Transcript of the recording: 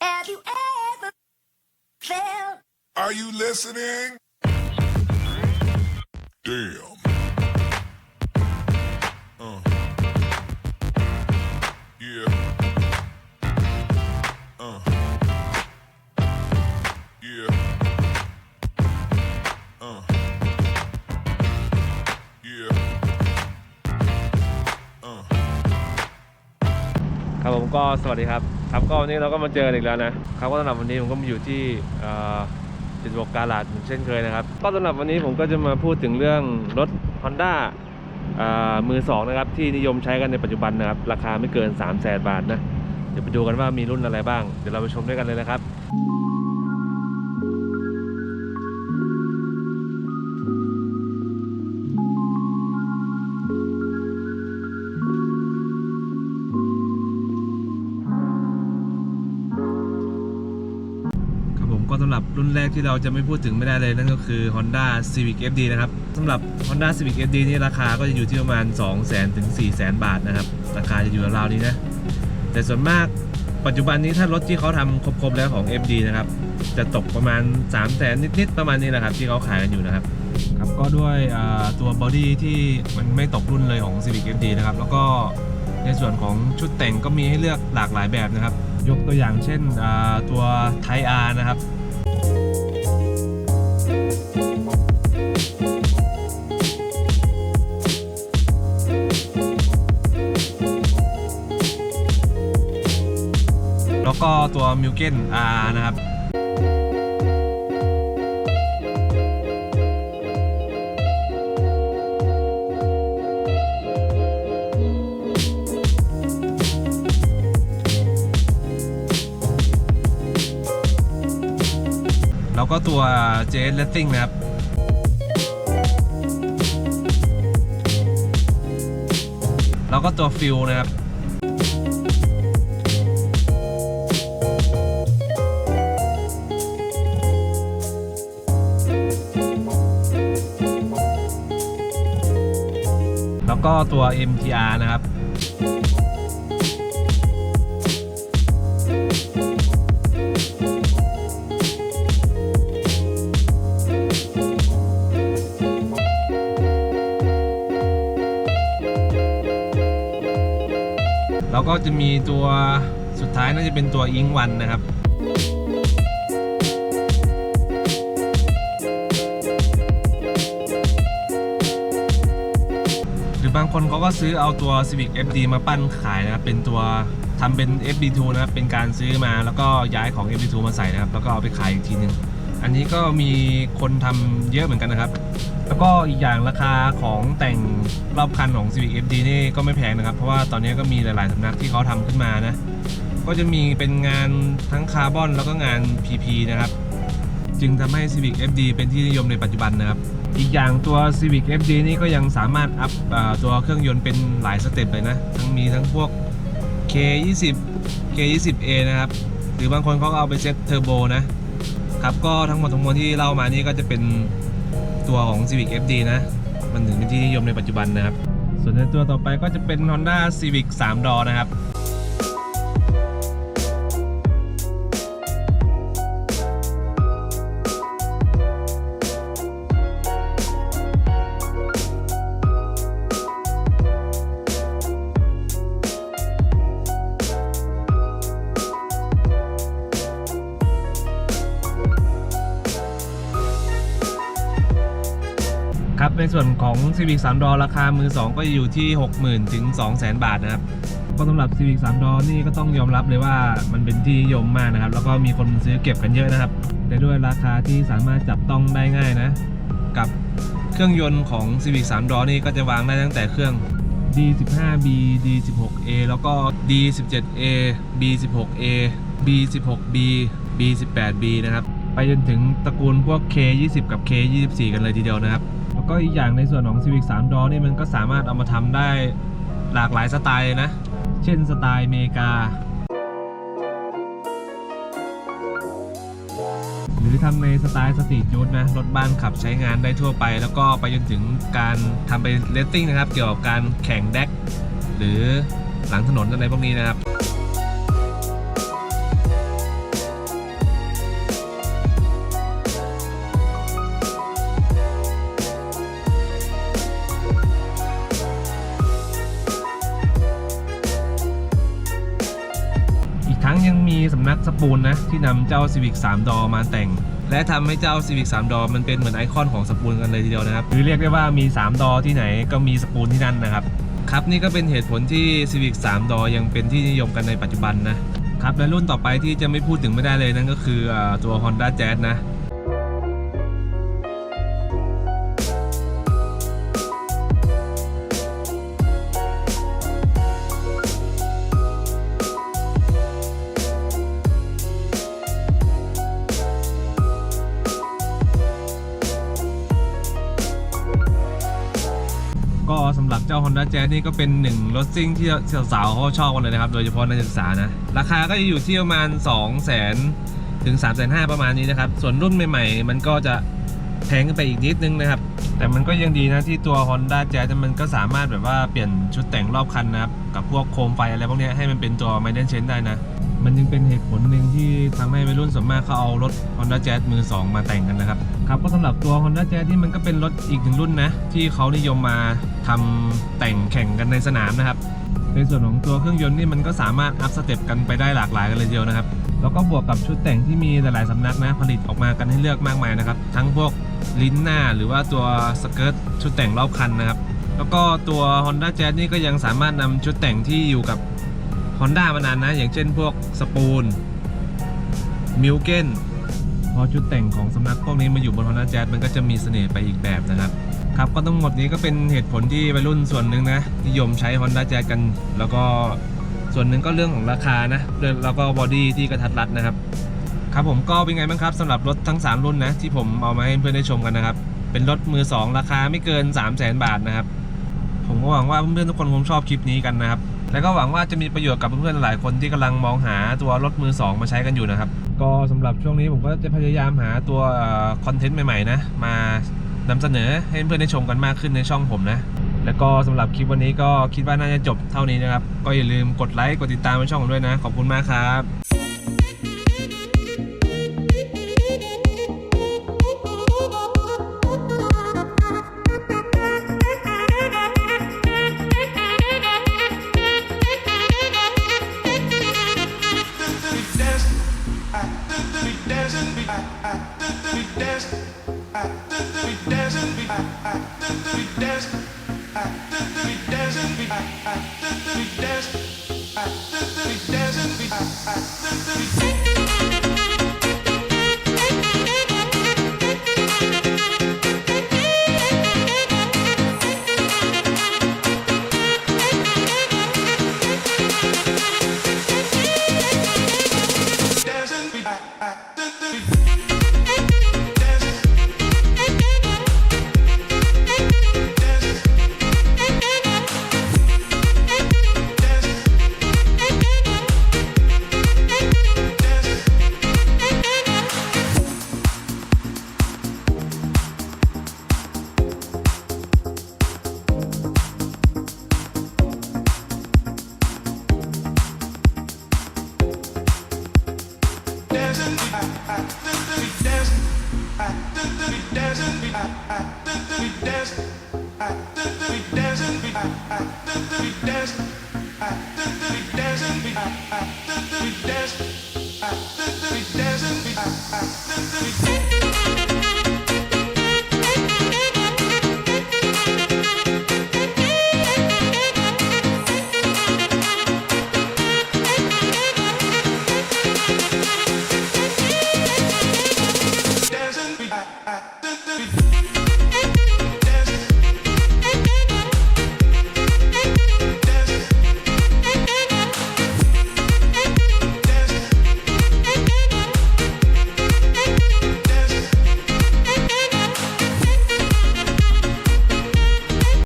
Have you ever felt Are you listening? Damn. ก็สวัสดีครับ ครับก็วันนี้เราก็มาเจอกันอีกแล้วนะครับก็สำหรับวันนี้ผมก็มาอยู่ที่จิตบกกาลาดเหมือนเช่นเคยนะครับ ก็สำหรับวันนี้ผมก็จะมาพูดถึงเรื่องรถ Honda อ่ามือสองนะครับที่นิยมใช้กันในปัจจุบันนะครับ ราคาไม่เกิน 3 0 0แสนบาทนะ เดี๋ยวไปดูกันว่ามีรุ่นอะไรบ้าง เดี๋ยวเราไปชมด้วยกันเลยนะครับำหรับรุ่นแรกที่เราจะไม่พูดถึงไม่ได้เลยนั่นก็คือ Honda Civic FD นะครับสำหรับ Honda Civic FD นี่ราคาก็จะอยู่ที่ประมาณ 2 0 0 0 0 0ถึง4 0 0 0 0 บาทนะครับ ราคาจะอยู่ราวๆนี้นะ แต่ส่วนมากปัจจุบันนี้ถ้ารถที่เขาทำครบๆแล้วของ FD นะครับ จะตกประมาณ 3 0 0 0 0 0นิดๆ ประมาณนี้แหละครับที่เขาขายกันอยู่นะครับครับก็ด้วยตัวบอดี้ที่มันไม่ตกรุ่นเลยของ Civic FD นะครับแล้วก็ในส่วนของชุดแต่งก็มีให้เลือกหลากหลายแบบนะครับ ยกตัวอย่างเช่นตัว Type R นะครับ แล้วก็ตัว m i l k e n R นะครับ ก็ตัว j s l e t t i n g นะครับแล้วก็ตัวฟิลนะครับแล้วก็ตัว MTR นะครับ แล้วก็จะมีตัวสุดท้ายน่าจะเป็นตัวอิงวันนะครับหรือบางคนเขาก็ซื้อเอาตัว Civic FD มาปั้นขายนะครับเป็นตัวทำเป็น FD2 นะครับเป็นการซื้อมาแล้วก็ย้ายของ FD2 มาใส่นะครับ แล้วก็เอาไปขายอีกทีหนึ่งอันนี้ก็มีคนทำเยอะเหมือนกันนะครับ แล้วก็อีกอย่างราคาของแต่งรอบคันของ Civic FD นี่ก็ไม่แพงนะครับ เพราะว่าตอนนี้ก็มีหลาย ๆสำนักที่เขาทำขึ้นมานะ ก็จะมีเป็นงานทั้งคาร์บอนแล้วก็งาน PP นะครับ จึงทำให้ Civic FD เป็นที่นิยมในปัจจุบันนะครับ อีกอย่างตัว Civic FD นี่ก็ยังสามารถอัพตัวเครื่องยนต์เป็นหลายสเต็ปเลยนะ ทั้งมีทั้งพวก K20 K20A นะครับ หรือบางคนเขาเอาไปเซตเทอร์โบนะครับ ก็ทั้งหมดทั้งมวลที่เล่ามานี่ก็จะเป็น ตัวของ Civic FD นะ มันถึงเป็นที่นิยมในปัจจุบันนะครับ ส่วนในตัวต่อไปก็จะเป็น Honda Civic 3 ดอนะครับ ในส่วนของ Civic 3 ดอราคามือ 2 ก็อยู่ที่ 60,000 ถึง 200,000 บาทนะครับก็สำหรับ Civic 3 ดอนี่ก็ต้องยอมรับเลยว่ามันเป็นที่นิยมมากนะครับ แล้วก็มีคนซื้อเก็บกันเยอะนะครับแต่ด้วยราคาที่สามารถจับต้องได้ง่ายนะ กับเครื่องยนต์ของ Civic 3 ดอนี่ก็จะวางได้ตั้งแต่เครื่อง D15B D16A แล้วก็ D17A B16A B16B B18B นะครับ ไปจนถึงตระกูลพวก K20 กับ K24 กันเลยทีเดียวนะครับ ก็อีกอย่างในส่วนของ Civic 3ดอนี่มันก็สามารถเอามาทำได้หลากหลายสไตล์นะ เช่นสไตล์อเมริกา หรือทำในสไตล์สตรีทยูทนะ รถบ้านขับใช้งานได้ทั่วไป แล้วก็ไปจนถึงการทำไปเลตติ้งนะครับ เกี่ยวกับการแข่งแดกหรือหลังถนนอะไรพวกนี้นะครับ มีสำนักสปูนนะ ที่นำเจ้า Civic 3 ดอมาแต่ง และทำให้เจ้า Civic 3 ดอมันเป็นเหมือนไอคอนของสปูนกันเลยทีเดียวนะครับ คือเรียกได้ว่ามี 3 ดอที่ไหนก็มีสปูนที่นั่นนะครับ ครับนี่ก็เป็นเหตุผลที่ Civic 3 ดอยังเป็นที่นิยมกันในปัจจุบันนะครับและรุ่นต่อไปที่จะไม่พูดถึงไม่ได้เลยนั่นก็คือตัว Honda Jazz นะ จ้า Honda Jazz นี่ก็เป็นหนึ่งรถซิ่งที่สาวๆเขาชอบกันเลยนะครับ โดยเฉพาะนักศึกษานะ ราคาก็จะอยู่ที่ประมาณ 2 0 0 0 0 0ถึง 3 5 0 0 0ประมาณนี้นะครับ ส่วนรุ่นใหม่ๆ มันก็จะแพงขึ้นไปอีกนิดนึงนะครับ แต่มันก็ยังดีนะที่ตัว Honda Jazz มันก็สามารถแบบว่าเปลี่ยนชุดแต่งรอบคันนะครับ กับพวกโคมไฟอะไรพวกนี้ให้มันเป็นตัว m a i n t e n s h a n ได้นะ มันยังเป็นเหตุผลหนึ่งที่ทำให้วัยรุ่นส่วนมากเขาเอารถ Honda Jazz มือ 2 มาแต่งกันนะครับ ครับก็สำหรับตัว Honda Jazz ที่มันก็เป็นรถอีกหนึ่งรุ่นนะ ที่เขานิยมมาทำแต่งแข่งกันในสนามนะครับ ในส่วนของตัวเครื่องยนต์นี่มันก็สามารถอัพสเต็ปกันไปได้หลากหลายกันเลยเดียวนะครับ แล้วก็บวกกับชุดแต่งที่มีหลายๆสำนักนะผลิตออกมากันให้เลือกมากมายนะครับ ทั้งพวกลิ้นหน้าหรือว่าตัวสเกิร์ตชุดแต่งรอบคันนะครับ แล้วก็ตัว Honda Jazz นี่ก็ยังสามารถนำชุดแต่งที่อยู่กับ Honda มานานนะ อย่างเช่นพวกสปูนมิลเกนพอชุดแต่งของสำนักพวกนี้มาอยู่บน Honda Jazz มันก็จะมีเสน่ห์ไปอีกแบบนะครับครับก็ทั้งหมดนี้ก็เป็นเหตุผลที่วัยรุ่นส่วนหนึ่งนะนิยมใช้ Honda Jazz กัน แล้วก็ส่วนหนึ่งก็เรื่องของราคานะแล้วก็บอดี้ที่กระทัดรัดนะครับ ครับผมก็เป็นไงบ้างครับสำหรับรถทั้ง 3 รุ่นนะที่ผมเอามาให้เพื่อนได้ชมกันนะครับ เป็นรถมือ 2 ราคาไม่เกิน 3 0 0แสนบาทนะครับ ผมก็หวังว่าเพื่อนๆทุกคนคงชอบคลิปนี้กันนะครับ แล้วก็หวังว่าจะมีประโยชน์กับเพื่อนๆหลายคนที่กำลังมองหาตัวรถมือ 2 มาใช้กันอยู่นะครับ ก็สำหรับช่วงนี้ผมก็จะพยายามหาตัวคอนเทนต์ใหม่ๆนะ มานำเสนอให้เพื่อนๆได้ชมกันมากขึ้นในช่องผมนะ แล้วก็สำหรับคลิปวันนี้ก็คิดว่าน่าจะจบเท่านี้นะครับ ก็อย่าลืมกดไลค์กดติดตามในช่องผมด้วยนะ ขอบคุณมากครับ I, I. dancing, we dancing.